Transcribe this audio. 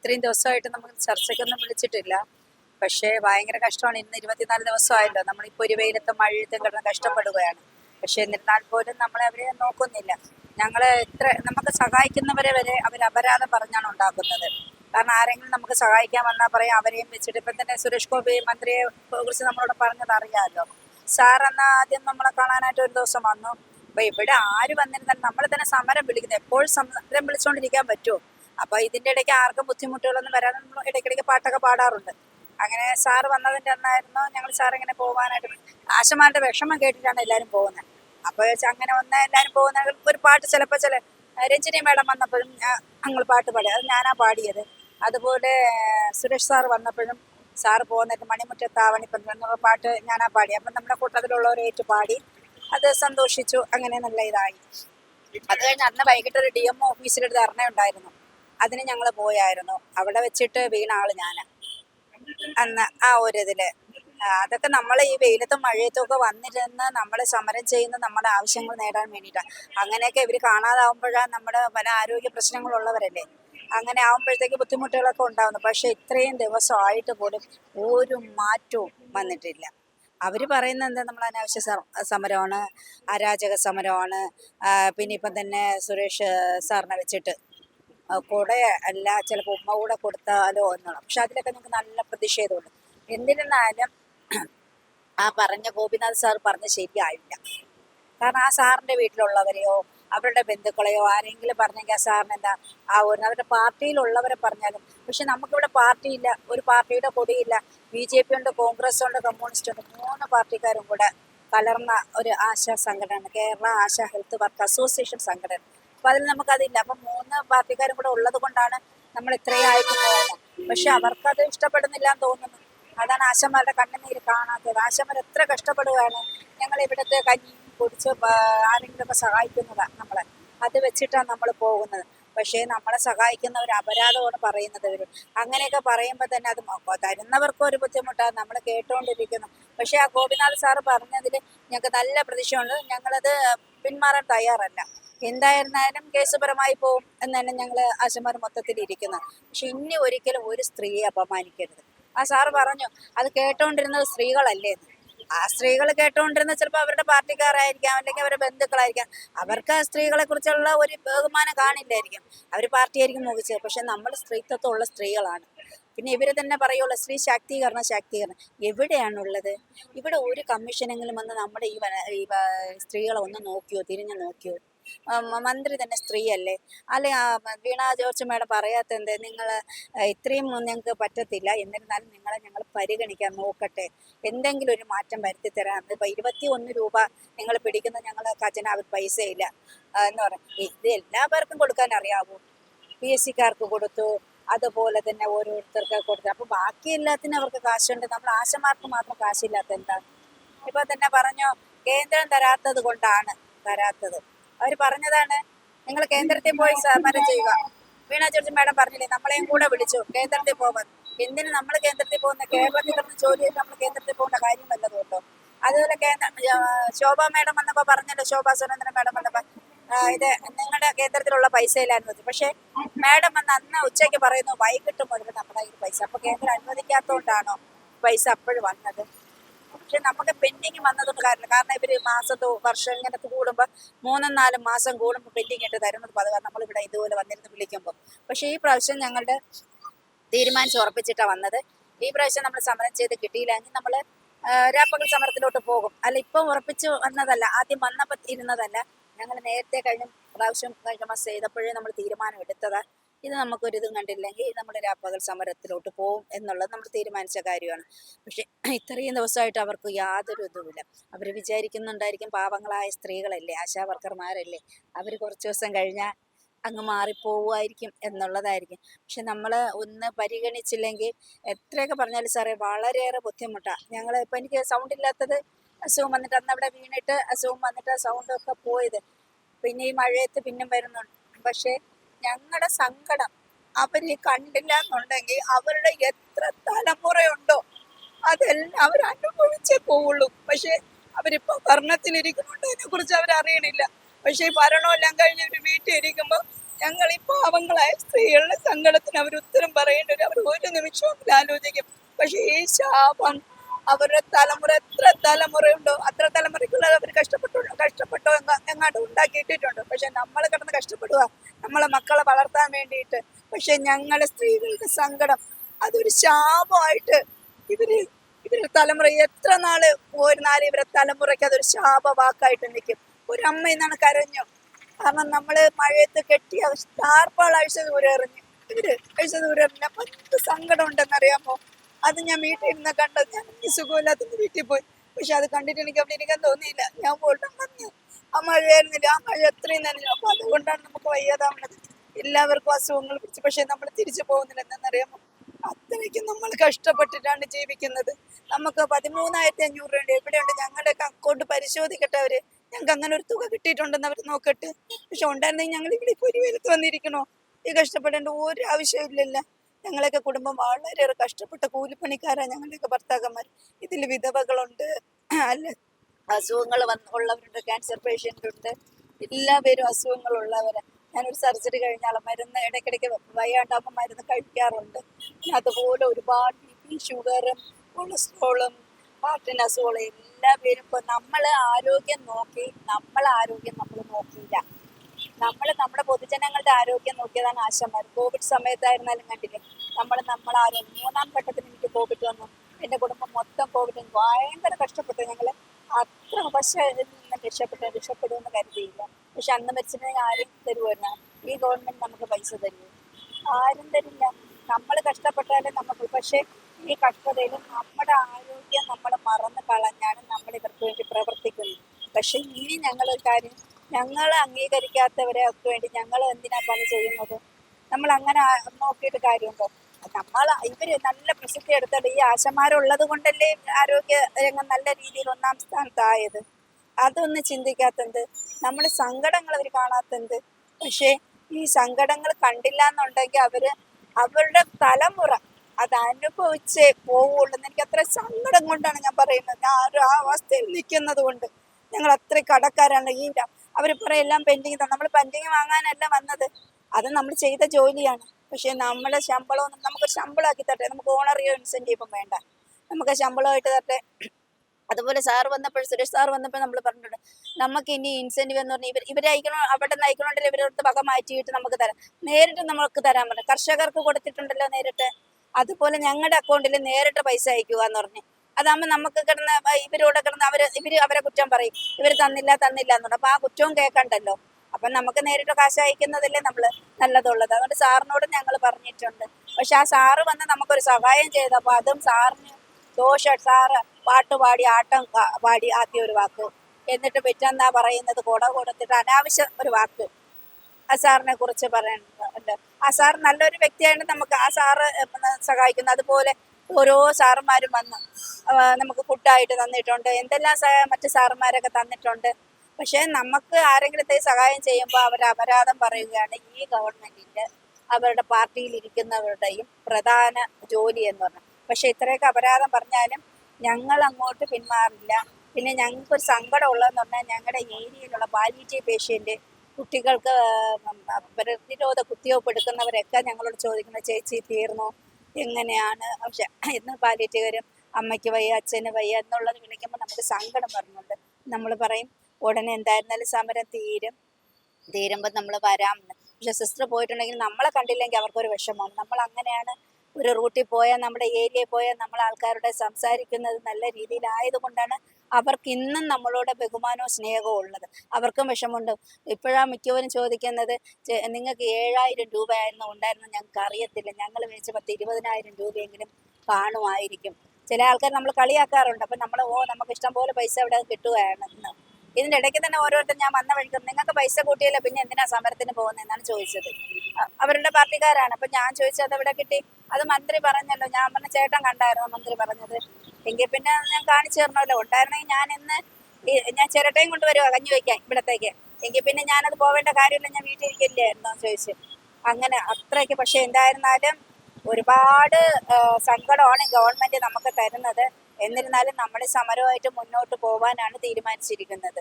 ഇത്രയും ദിവസമായിട്ട് നമുക്ക് ചർച്ചയ്ക്കൊന്നും വിളിച്ചിട്ടില്ല. പക്ഷേ ഭയങ്കര കഷ്ടമാണ്. ഇന്ന് ഇരുപത്തിനാല് ദിവസമായല്ലോ നമ്മളിപ്പോൾ ഒരു വെയിലത്തും മഴയത്തും കിടന്ന് കഷ്ടപ്പെടുകയാണ്. പക്ഷേ എന്നിരുന്നാൽ പോലും നമ്മളെ അവരെ നോക്കുന്നില്ല. ഞങ്ങൾ എത്ര നമുക്ക് സഹായിക്കുന്നവരെ വരെ അവർ അപരാധം പറഞ്ഞാണ് ഉണ്ടാക്കുന്നത്. കാരണം ആരെങ്കിലും നമുക്ക് സഹായിക്കാൻ വന്നാൽ പറയാം അവരെയും വെച്ചിട്ട്. ഇപ്പം തന്നെ സുരേഷ് ഗോപി മന്ത്രിയെ കുറിച്ച് നമ്മളോട് പറഞ്ഞത് അറിയാമല്ലോ. സാർ എന്നാൽ ആദ്യം നമ്മളെ കാണാനായിട്ട് ഒരു ദിവസം വന്നു. അപ്പൊ ഇവിടെ ആര് വന്നിരുന്നാലും നമ്മൾ തന്നെ സമരം വിളിക്കുന്നത് എപ്പോഴും സമരം വിളിച്ചുകൊണ്ടിരിക്കാൻ പറ്റുമോ അപ്പൊ ഇതിന്റെ ഇടയ്ക്ക് ആർക്കും ബുദ്ധിമുട്ടുകളൊന്നും വരാതെ നമ്മൾ ഇടയ്ക്കിടയ്ക്ക് പാട്ടൊക്കെ പാടാറുണ്ട്. അങ്ങനെ സാർ വന്നതിന്റെ അന്നായിരുന്നു ഞങ്ങൾ സാർ ഇങ്ങനെ പോകാനായിട്ട് ആശമാരുടെ വിഷമം കേട്ടിട്ടാണ് എല്ലാവരും പോകുന്നത് അപ്പൊ അങ്ങനെ വന്ന എല്ലാവരും പോകുന്ന ഒരു പാട്ട് ചിലപ്പോൾ ചില രഞ്ജിനി മേഡം വന്നപ്പോഴും ഞങ്ങൾ പാട്ട് പാടി. അത് ഞാനാ പാടിയത്. അതുപോലെ സുരേഷ് സാർ വന്നപ്പോഴും സാറ് പോകുന്നിട്ട് മണിമുറ്റത്താവണി പന്ത്രണ്ട് പാട്ട് ഞാനാ പാടി. അപ്പം നമ്മുടെ കൂട്ടത്തിലുള്ളവരേറ്റ് പാടി. അത് സന്തോഷിച്ചു. അങ്ങനെ നല്ല ഇതായി. അത് കഴിഞ്ഞ് അന്ന് വൈകിട്ട് ഒരു ഡി എം ഓഫീസിലൊരു ധർണ ഉണ്ടായിരുന്നു അതിന് ഞങ്ങൾ പോയായിരുന്നു. അവിടെ വെച്ചിട്ട് വീണ ആൾ ഞാൻ അന്ന് ആ ഒരു അതൊക്കെ നമ്മൾ ഈ വെയിലത്തും മഴയത്തും ഒക്കെ വന്നിരുന്ന് നമ്മൾ സമരം ചെയ്യുന്ന നമ്മുടെ ആവശ്യങ്ങൾ നേടാൻ വേണ്ടിയിട്ടാണ് അങ്ങനെയൊക്കെ ഇവർ കാണാതാവുമ്പോഴാണ് നമ്മുടെ പല ആരോഗ്യ പ്രശ്നങ്ങളുള്ളവരല്ലേ? അങ്ങനെ ആവുമ്പോഴത്തേക്ക് ബുദ്ധിമുട്ടുകളൊക്കെ ഉണ്ടാകുന്നു പക്ഷെ ഇത്രയും ദിവസമായിട്ട് പോലും ഒരു മാറ്റവും വന്നിട്ടില്ല. അവർ പറയുന്നത് എന്താ? നമ്മൾ അനാവശ്യ സമരമാണ് അരാജക സമരമാണ്. പിന്നെ ഇപ്പം തന്നെ സുരേഷ് സാറിനെ വെച്ചിട്ട് കൂടെ അല്ല ചിലപ്പോൾ ഉമ്മ കൂടെ കൊടുത്താലോ എന്നുള്ള പക്ഷെ അതിലൊക്കെ നമുക്ക് നല്ല പ്രതിഷേധമുണ്ട്. എന്നിരുന്നാലും ആ പറഞ്ഞ ഗോപിനാഥ് സാർ പറഞ്ഞ ശരിയായില്ല. കാരണം ആ സാറിന്റെ വീട്ടിലുള്ളവരെയോ അവരുടെ ബന്ധുക്കളെയോ ആരെങ്കിലും പറഞ്ഞെങ്കിൽ ആ സാറിന് എന്താ ആ ഒരു അവരുടെ പാർട്ടിയിലുള്ളവരെ പറഞ്ഞാലും പക്ഷെ നമുക്കിവിടെ പാർട്ടിയില്ല ഒരു പാർട്ടിയുടെ കൊടിയില്ല. ബി ജെ പി ഉണ്ട് കോൺഗ്രസ് ഉണ്ട് കമ്മ്യൂണിസ്റ്റ് ഉണ്ട് മൂന്ന് പാർട്ടിക്കാരും കൂടെ കലർന്ന ഒരു ആശാ സംഘടനയാണ് Kerala ASHA health work association സംഘടന. അപ്പൊ അതിൽ നമുക്കതില്ല. അപ്പൊ മൂന്ന് പാർട്ടിക്കാരും കൂടെ ഉള്ളത് കൊണ്ടാണ് നമ്മൾ ഇത്രയും ആയിട്ടുള്ളത് പക്ഷെ അവർക്കത് ഇഷ്ടപ്പെടുന്നില്ല എന്ന് തോന്നുന്നു. അതാണ് ആശന്മാരുടെ കണ്ണുനീര് കാണാത്തത്. ആശന്മാർ എത്ര കഷ്ടപ്പെടുകയാണ് ഞങ്ങൾ ഇവിടുത്തെ കഞ്ഞി കുടിച്ച് ആരെങ്കിലുമൊക്കെ സഹായിക്കുന്നതാണ് നമ്മളെ. അത് വെച്ചിട്ടാണ് നമ്മൾ പോകുന്നത്. പക്ഷേ നമ്മളെ സഹായിക്കുന്നവർ അപരാധമാണ് പറയുന്നത് ഇവർ അങ്ങനെയൊക്കെ പറയുമ്പോൾ തന്നെ അത് തരുന്നവർക്കും ഒരു ബുദ്ധിമുട്ടാണ് നമ്മൾ കേട്ടുകൊണ്ടിരിക്കുന്നു പക്ഷേ ആ ഗോപിനാഥ് സാറ് പറഞ്ഞതിൽ ഞങ്ങൾക്ക് നല്ല പ്രതീക്ഷയുണ്ട്. ഞങ്ങളത് പിന്മാറാൻ തയ്യാറല്ല. എന്തായിരുന്നാലും കേസുപരമായി പോകും എന്നാണ് ഞങ്ങൾ ആശമാർ മൊത്തത്തിൽ ഇരിക്കുന്നത് പക്ഷെ ഇനി ഒരിക്കലും ഒരു സ്ത്രീയെ അപമാനിക്കരുത്. ആ സാറ് പറഞ്ഞു അത് കേട്ടോണ്ടിരുന്നത് സ്ത്രീകളല്ലേ ആ സ്ത്രീകൾ കേട്ടോണ്ടിരുന്ന ചിലപ്പോൾ അവരുടെ പാർട്ടിക്കാരായിരിക്കാം അല്ലെങ്കിൽ അവരുടെ ബന്ധുക്കളായിരിക്കാം. അവർക്ക് ആ സ്ത്രീകളെ കുറിച്ചുള്ള ഒരു ബഹുമാനം കാണില്ലായിരിക്കും. അവർ പാർട്ടിയായിരിക്കും മുഖിച്ചത് പക്ഷെ നമ്മൾ സ്ത്രീത്വമുള്ള സ്ത്രീകളാണ്. പിന്നെ ഇവർ തന്നെ പറയുള്ളൂ സ്ത്രീ ശാക്തീകരണം ശാക്തീകരണം. എവിടെയാണുള്ളത്? ഇവിടെ ഒരു കമ്മീഷനെങ്കിലും വന്ന് നമ്മുടെ ഈ സ്ത്രീകളെ ഒന്ന് നോക്കിയോ തിരിഞ്ഞു നോക്കിയോ? മന്ത്രി തന്നെ സ്ത്രീയല്ലേ? അല്ലെ വീണ ജോർജ് മേഡം പറയാത്ത എന്ത് നിങ്ങൾ ഇത്രയും ഞങ്ങൾക്ക് പറ്റത്തില്ല. എന്നിരുന്നാലും നിങ്ങളെ ഞങ്ങൾ പരിഗണിക്കാൻ നോക്കട്ടെ. എന്തെങ്കിലും ഒരു മാറ്റം വരുത്തി തരാം. ഇപ്പൊ ഇരുപത്തി ഒന്ന് രൂപ നിങ്ങൾ പിടിക്കുന്ന ഞങ്ങൾ ഖജനാവിൽ പൈസയില്ല. എന്ന് പറയും ഇത് എല്ലാവർക്കും കൊടുക്കാൻ അറിയാവൂ. പി എസ് സിക്കാർക്ക് കൊടുത്തു അതുപോലെ തന്നെ ഓരോരുത്തർക്ക് കൊടുത്തു. അപ്പൊ ബാക്കി എല്ലാത്തിനും അവർക്ക് കാശുണ്ട്. നമ്മൾ ആശമാർക്ക് മാത്രം കാശില്ലാത്ത എന്താ? ഇപ്പൊ തന്നെ പറഞ്ഞോ കേന്ദ്രം തരാത്തത് കൊണ്ടാണ് തരാത്തത്. അവർ പറഞ്ഞതാണ് നിങ്ങൾ കേന്ദ്രത്തിൽ പോയി സമരം ചെയ്യുക. വീണ ജോർജ് മാഡം പറഞ്ഞില്ലേ നമ്മളെയും കൂടെ വിളിച്ചു കേന്ദ്രത്തിൽ പോകാൻ എന്തിന് നമ്മൾ കേന്ദ്രത്തിൽ പോകുന്ന കേരളത്തിൽ കിടന്ന് ജോലി ചെയ്ത് നമ്മൾ കേന്ദ്രത്തിൽ പോകേണ്ട കാര്യം വല്ലതുണ്ടോ അതുപോലെ കേന്ദ്ര ശോഭ മാഡം വന്നപ്പോൾ പറഞ്ഞല്ലോ ശോഭ സുരേന്ദ്രൻ മാഡം വന്നപ്പോ ആ, ഇത് നിങ്ങളുടെ കേന്ദ്രത്തിലുള്ള പൈസ ഇല്ല അനുവദിച്ചു പക്ഷെ മാഡം വന്ന് അന്ന് ഉച്ചയ്ക്ക് പറയുന്നു വൈകിട്ട് മുതൽ നമ്മുടെ ഈ പൈസ. അപ്പൊ കേന്ദ്രം അനുവദിക്കാത്തതുകൊണ്ടാണോ പൈസ അപ്പോഴും വന്നത്? പക്ഷെ നമുക്ക് പെൻഡിങ് വന്നതുകൊണ്ട് കാരണം കാരണം ഇവർ മാസത്തോ വർഷം ഇങ്ങനെ കൂടുമ്പോൾ മൂന്നും നാലും മാസം കൂടുമ്പോൾ പെൻഡിങ് ഇട്ട് തരുന്നത് പതിവാണ് നമ്മളിവിടെ ഇതുപോലെ വന്നിരുന്ന് വിളിക്കുമ്പോൾ പക്ഷെ ഈ പ്രാവശ്യം ഞങ്ങളുടെ തീരുമാനിച്ച് ഉറപ്പിച്ചിട്ടാണ് വന്നത്. ഈ പ്രാവശ്യം നമ്മൾ സമരം ചെയ്ത് കിട്ടിയില്ലെങ്കിൽ നമ്മൾ രാപ്പകൽ സമരത്തിലോട്ട് പോകും. അല്ല ഇപ്പം ഉറപ്പിച്ച് വന്നതല്ല. ആദ്യം വന്നപ്പോൾ ഇരുന്നതല്ല. ഞങ്ങൾ നേരത്തെ കഴിഞ്ഞ പ്രാവശ്യം കഴിഞ്ഞ മാസം ചെയ്തപ്പോഴേ നമ്മൾ തീരുമാനം എടുത്തതാ. ഇത് നമുക്കൊരു ഇതും കണ്ടില്ലെങ്കിൽ നമ്മൾ രാപ്പകൽ സമരത്തിലോട്ട് പോകും എന്നുള്ളത് നമ്മൾ തീരുമാനിച്ച കാര്യമാണ്. പക്ഷെ ഇത്രയും ദിവസമായിട്ട് അവർക്ക് യാതൊരു ഇതുമില്ല. അവർ വിചാരിക്കുന്നുണ്ടായിരിക്കും പാവങ്ങളായ സ്ത്രീകളല്ലേ ആശാ വർക്കർമാരല്ലേ അവർ കുറച്ച് ദിവസം കഴിഞ്ഞാൽ അങ്ങ് മാറിപ്പോവുമായിരിക്കും എന്നുള്ളതായിരിക്കും. പക്ഷെ നമ്മൾ ഒന്ന് പരിഗണിച്ചില്ലെങ്കിൽ എത്രയൊക്കെ പറഞ്ഞാലും സാറേ വളരെയേറെ ബുദ്ധിമുട്ടാണ് ഞങ്ങൾ ഇപ്പം എനിക്ക് സൗണ്ട് ഇല്ലാത്തത് അസുഖം വന്നിട്ട് അന്ന് അവിടെ വീണിട്ട് അസുഖം വന്നിട്ട് സൗണ്ടൊക്കെ പോയത്. പിന്നെ ഈ മഴയത്ത് പിന്നെ വരുന്നുണ്ട്. പക്ഷേ ഞങ്ങളുടെ സങ്കടം അവർ കണ്ടില്ല എന്നുണ്ടെങ്കിൽ അവരുടെ എത്ര തലമുറയുണ്ടോ അതെല്ലാം അവർ അനുഭവിച്ചേ പോവുള്ളൂ. പക്ഷെ അവരിപ്പോ ഭരണത്തിലിരിക്കുന്നുണ്ട് അതിനെ കുറിച്ച് അവരറിയണില്ല. പക്ഷെ ഈ ഭരണമെല്ലാം കഴിഞ്ഞ് ഒരു വീട്ടിൽ ഇരിക്കുമ്പോൾ ഞങ്ങൾ ഈ പാവങ്ങളായ സ്ത്രീകളുടെ സങ്കടത്തിന് അവർ ഉത്തരം പറയേണ്ടവർ അവർ ഒരു നിമിഷവും ആലോചിക്കും. പക്ഷെ ഈ ശാപം അവരുടെ തലമുറ എത്ര തലമുറയുണ്ടോ അത്ര തലമുറയ്ക്കുള്ളത് അവർ കഷ്ടപ്പെട്ടു കഷ്ടപ്പെട്ടോ എങ്ങ- എങ്ങാണ്ട് ഉണ്ടാക്കിയിട്ടിട്ടുണ്ട്. പക്ഷെ നമ്മൾ കിടന്ന് കഷ്ടപ്പെടുക നമ്മളെ മക്കളെ വളർത്താൻ വേണ്ടിയിട്ട്. പക്ഷെ ഞങ്ങളെ സ്ത്രീകൾക്ക് സങ്കടം. അതൊരു ശാപമായിട്ട് ഇവർ ഇവരുടെ തലമുറ എത്ര നാൾ പോയിരുന്നാലും ഇവരുടെ തലമുറയ്ക്ക് അതൊരു ശാപവാക്കായിട്ട് നിൽക്കും. ഒരു അമ്മ ഇന്നാണ് കരഞ്ഞു. കാരണം നമ്മൾ മഴയത്ത് കെട്ടി ടാർപ്പാൾ അഴിച്ച ദൂരം എറിഞ്ഞു. ഇവർ അഴിച്ച ദൂരം എറിഞ്ഞ. എന്ത് സങ്കടം ഉണ്ടെന്നറിയാമോ? അത് ഞാൻ വീട്ടിൽ ഇരുന്ന് കണ്ടത് ഞാൻ സുഖമില്ലാത്ത വീട്ടിൽ പോയി. പക്ഷെ അത് കണ്ടിട്ട് എനിക്ക് അവിടെ ഇരിക്കാൻ തോന്നിയില്ല. ഞാൻ പോയിട്ട് വന്നു. ആ മഴയായിരുന്നില്ല ആ മഴ എത്രയും നനഞ്ഞു. അപ്പൊ അതുകൊണ്ടാണ് നമുക്ക് വയ്യാതാവുന്നത് എല്ലാവർക്കും അസുഖങ്ങൾ പിടിച്ച്. പക്ഷെ നമ്മൾ തിരിച്ചു പോകുന്നില്ല. എന്നറിയാമോ അത്രയ്ക്കും നമ്മൾ കഷ്ടപ്പെട്ടിട്ടാണ് ജീവിക്കുന്നത്. നമുക്ക് പതിമൂന്നായിരത്തി അഞ്ഞൂറ് രൂപ എവിടെയുണ്ട്? ഞങ്ങളുടെയൊക്കെ അക്കൗണ്ട് പരിശോധിക്കട്ടെ അവർ. ഞങ്ങൾക്ക് അങ്ങനെ ഒരു തുക കിട്ടിയിട്ടുണ്ടെന്ന് അവർ നോക്കട്ടെ. പക്ഷെ ഉണ്ടായിരുന്നെങ്കിൽ ഞങ്ങൾ ഇവിടെ ഇപ്പോൾ ഒരു വന്നിരിക്കണോ? ഈ കഷ്ടപ്പെടേണ്ട ഒരു ആവശ്യമില്ലല്ല ഞങ്ങളൊക്കെ കുടുംബം വളരെയേറെ കഷ്ടപ്പെട്ട കൂലിപ്പണിക്കാരാണ് ഞങ്ങളുടെയൊക്കെ ഭർത്താക്കന്മാർ. ഇതിൽ വിധവകളുണ്ട്. അല്ല അസുഖങ്ങൾ വന്ന് ഉള്ളവരുണ്ട് ക്യാൻസർ പേഷ്യന്റ് ഉണ്ട്. എല്ലാവരും അസുഖങ്ങളുള്ളവരാ. ഞാനൊരു സർജറി കഴിഞ്ഞാൽ മരുന്ന് ഇടയ്ക്കിടയ്ക്ക് വയ്യാണ്ടാകുമ്പോൾ മരുന്ന് കഴിക്കാറുണ്ട്. അതുപോലെ ഒരുപാട് ബി പി ഷുഗറും കൊളസ്ട്രോളും ഹാർട്ടിന് അസുഖങ്ങളും എല്ലാ പേരും ഇപ്പോൾ നമ്മൾ ആരോഗ്യം നോക്കി നമ്മൾ ആരോഗ്യം നമ്മൾ നോക്കിയില്ല. നമ്മൾ നമ്മുടെ പൊതുജനങ്ങളുടെ ആരോഗ്യം നോക്കിയതാണ് ആശമാർ കോവിഡ് സമയത്തായിരുന്നാലും കണ്ടില്ലേ നമ്മൾ നമ്മൾ ആരോഗ്യം മൂന്നാം ഘട്ടത്തിൽ എനിക്ക് കോവിഡ് വന്നു. എന്റെ കുടുംബം മൊത്തം കോവിഡ് ഭയങ്കര കഷ്ടപ്പെട്ടു ഞങ്ങൾ നിന്ന് രക്ഷപ്പെട്ടു രക്ഷപ്പെടുമെന്ന് കരുതിയില്ല. പക്ഷെ അന്ന് മരിച്ചിട്ടുണ്ടെങ്കിൽ ആരും തരുമായിരുന്നു ഈ ഗവൺമെന്റ് നമുക്ക് പൈസ തരുമോ ആരും തരില്ല. നമ്മൾ കഷ്ടപ്പെട്ടാലും നമുക്ക്. പക്ഷെ ഈ കഷ്ടതയിലും നമ്മുടെ ആരോഗ്യം നമ്മൾ മറന്ന് കളഞ്ഞാണ് നമ്മൾ ഇവർക്ക് വേണ്ടി പ്രവർത്തിക്കുന്നത്. പക്ഷെ ഇനി ഞങ്ങൾ കാര്യം ഞങ്ങൾ അംഗീകരിക്കാത്തവരെ ഒക്കെ വേണ്ടി ഞങ്ങൾ എന്തിനാ പണി ചെയ്യുന്നത്? നമ്മൾ അങ്ങനെ നോക്കിയിട്ട് കാര്യമുണ്ടോ? നമ്മൾ ഇവർ നല്ല പ്രസിദ്ധി എടുത്തിട്ട് ഈ ആശമാരുള്ളത് കൊണ്ടല്ലേ ആരോഗ്യ രംഗം നല്ല രീതിയിൽ ഒന്നാം സ്ഥാനത്തായത്? അതൊന്നും ചിന്തിക്കാത്തത് നമ്മുടെ സങ്കടങ്ങൾ അവർ കാണാത്തത്. പക്ഷേ ഈ സങ്കടങ്ങൾ കണ്ടില്ല എന്നുണ്ടെങ്കിൽ അവർ അവരുടെ തലമുറ അത് അനുഭവിച്ചേ പോവുള്ളൂ. എനിക്ക് അത്ര സങ്കടം കൊണ്ടാണ് ഞാൻ പറയുന്നത്. ഞാൻ ഒരു ആ അവസ്ഥയിൽ നിൽക്കുന്നത് കൊണ്ട് ഞങ്ങൾ അത്ര കടക്കാരാണ്. ഈ അവർ പറയും എല്ലാം പെൻഡിങ് നമ്മൾ പെൻഡിങ് വാങ്ങാനല്ല വന്നത്. അത് നമ്മൾ ചെയ്ത ജോലിയാണ്. പക്ഷെ നമ്മളെ ശമ്പളം നമുക്ക് ശമ്പളമാക്കി തട്ടെ നമുക്ക് ഓണറിയോ ഇൻസെന്റീവും വേണ്ട. നമുക്ക് ശമ്പളമായിട്ട് തട്ടെ അതുപോലെ സാർ വന്നപ്പോൾ സുരേഷ് സാർ വന്നപ്പോൾ നമ്മൾ പറഞ്ഞിട്ടുണ്ട്. നമുക്ക് ഇനി ഇൻസെന്റീവ് എന്ന് പറഞ്ഞാൽ ഇവർ ഇവരെ അയക്കണോ അവിടെ നിന്ന് അയക്കണോണ്ടല്ലോ ഇവരോട് വക മാറ്റിയിട്ട് നമുക്ക് തരാം. നേരിട്ട് നമുക്ക് തരാൻ പറഞ്ഞു കർഷകർക്ക് കൊടുത്തിട്ടുണ്ടല്ലോ നേരിട്ട്. അതുപോലെ ഞങ്ങളുടെ അക്കൗണ്ടിൽ നേരിട്ട് പൈസ അയക്കുക എന്ന് പറഞ്ഞു. അതാകുമ്പോൾ നമുക്ക് കിടന്ന് ഇവരോട് കിടന്ന് അവർ ഇവർ അവരെ കുറ്റം പറയും. ഇവർ തന്നില്ല തന്നില്ല എന്ന് പറഞ്ഞു. അപ്പോൾ ആ കുറ്റവും കേൾക്കണ്ടല്ലോ അപ്പൊ നമുക്ക് നേരിട്ട് കാശ് അയക്കുന്നതല്ലേ നമ്മൾ നല്ലതുള്ളത്. അതുകൊണ്ട് സാറിനോട് ഞങ്ങൾ പറഞ്ഞിട്ടുണ്ട്. പക്ഷെ ആ സാറ് വന്ന് നമുക്കൊരു സഹായം ചെയ്തപ്പോൾ അതും സാറിന് ദോഷം. സാറ് പാട്ട് പാടി ആട്ടം പാടി ആദ്യ ഒരു വാക്ക്. എന്നിട്ട് പിറ്റെന്നാ പറയുന്നത് കുട കൊടുത്തിട്ട് അനാവശ്യം ഒരു വാക്ക്. ആ സാറിനെ കുറിച്ച് പറയുന്നുണ്ട് ആ സാർ നല്ലൊരു വ്യക്തിയാണ് നമുക്ക് ആ സാറ് സഹായിക്കുന്നത് അതുപോലെ ഓരോ സാറുമാരും വന്ന് നമുക്ക് ഫുഡായിട്ട് തന്നിട്ടുണ്ട്. എന്തെല്ലാം മറ്റു സാറുമാരൊക്കെ തന്നിട്ടുണ്ട്. പക്ഷേ നമുക്ക് ആരെങ്കിലും സഹായം ചെയ്യുമ്പോൾ അവർ അപരാധം പറയുകയാണ് ഈ ഗവൺമെന്റിന്റെ അവരുടെ പാർട്ടിയിൽ ഇരിക്കുന്നവരുടെയും പ്രധാന ജോലി എന്ന് പറഞ്ഞു പക്ഷെ ഇത്രയൊക്കെ അപരാധം പറഞ്ഞാലും ഞങ്ങൾ അങ്ങോട്ട് പിന്മാറില്ല. പിന്നെ ഞങ്ങൾക്ക് ഒരു സങ്കടം ഉള്ളതെന്ന് പറഞ്ഞാൽ ഞങ്ങളുടെ ഏരിയയിലുള്ള പാലിറ്റീവ് പേഷ്യന്റ് കുട്ടികൾക്ക് പ്രതിരോധ കുത്തിവയ്പ്പ് എടുക്കുന്നവരൊക്കെ ഞങ്ങളോട് ചോദിക്കുന്നത് ചേച്ചി തീർന്നു? എങ്ങനെയാണ്? പക്ഷെ ഇന്ന് പാലിറ്റീവരും അമ്മയ്ക്ക് വയ്യ അച്ഛന് വയ്യ എന്നുള്ളത് വിളിക്കുമ്പോൾ നമുക്ക് സങ്കടം വരുന്നുണ്ട്. നമ്മൾ പറയും ഉടനെ എന്തായിരുന്നാലും സമരം തീരും. തീരുമ്പോൾ നമ്മൾ വരാം. പക്ഷെ സിസ്റ്റർ പോയിട്ടുണ്ടെങ്കിൽ നമ്മളെ കണ്ടില്ലെങ്കിൽ അവർക്കൊരു വിഷമമാണ് നമ്മൾ അങ്ങനെയാണ് ഒരു റൂട്ടിൽ പോയാൽ നമ്മുടെ ഏരിയയിൽ പോയാൽ നമ്മൾ ആൾക്കാരുടെ സംസാരിക്കുന്നത് നല്ല രീതിയിലായതുകൊണ്ടാണ് അവർക്ക് ഇന്നും നമ്മളോട് ബഹുമാനവും സ്നേഹവും ഉള്ളത്. അവർക്കും വിഷമമുണ്ട്. ഇപ്പോഴാണ് മിക്കവരും ചോദിക്കുന്നത് നിങ്ങൾക്ക് ഏഴായിരം രൂപയായിരുന്നു ഉണ്ടായിരുന്നു ഞങ്ങൾക്ക് അറിയത്തില്ല. ഞങ്ങൾ മേടിച്ച പത്ത് ഇരുപതിനായിരം രൂപയെങ്കിലും കാണുമായിരിക്കും. ചില ആൾക്കാർ നമ്മൾ കളിയാക്കാറുണ്ട്. അപ്പം നമ്മൾ ഓ നമുക്ക് ഇഷ്ടം പോലെ പൈസ ഇവിടെ കിട്ടുകയാണെന്ന്. ഇതിന്റെ ഇടയ്ക്ക് തന്നെ ഓരോരുത്തർ ഞാൻ വന്ന വഴിക്ക് നിങ്ങൾക്ക് പൈസ കൂട്ടിയില്ല പിന്നെ എന്തിനാ സമരത്തിന് പോകുന്നതെന്നാണ് ചോദിച്ചത്. അവരുടെ പാർട്ടിക്കാരാണ്. അപ്പൊ ഞാൻ ചോദിച്ചത് അത് എവിടെ കിട്ടി? അത് മന്ത്രി പറഞ്ഞല്ലോ. ഞാൻ പറഞ്ഞ ചേട്ടൻ കണ്ടായിരുന്നു മന്ത്രി പറഞ്ഞത്. എങ്കിൽ പിന്നെ ഞാൻ കാണിച്ചു തരണമല്ലോ. ഉണ്ടായിരുന്നെങ്കിൽ ഞാൻ ഇന്ന് ഞാൻ ചിരട്ടയും വരുമോ കഞ്ഞി വയ്ക്കാൻ ഇവിടത്തേക്ക്. എങ്കിൽ പിന്നെ ഞാനത് പോവേണ്ട കാര്യമില്ല ഞാൻ വീട്ടിൽ ഇരിക്കില്ലായിരുന്നോ ചോദിച്ചു. അങ്ങനെ അത്രയ്ക്ക്. പക്ഷെ എന്തായിരുന്നാലും ഒരുപാട് സങ്കടമാണ് ഗവൺമെന്റ് നമുക്ക് തരുന്നത്. എന്നിരുന്നാലും നമ്മൾ സമരമായിട്ട് മുന്നോട്ട് പോകാനാണ് തീരുമാനിച്ചിരിക്കുന്നത്.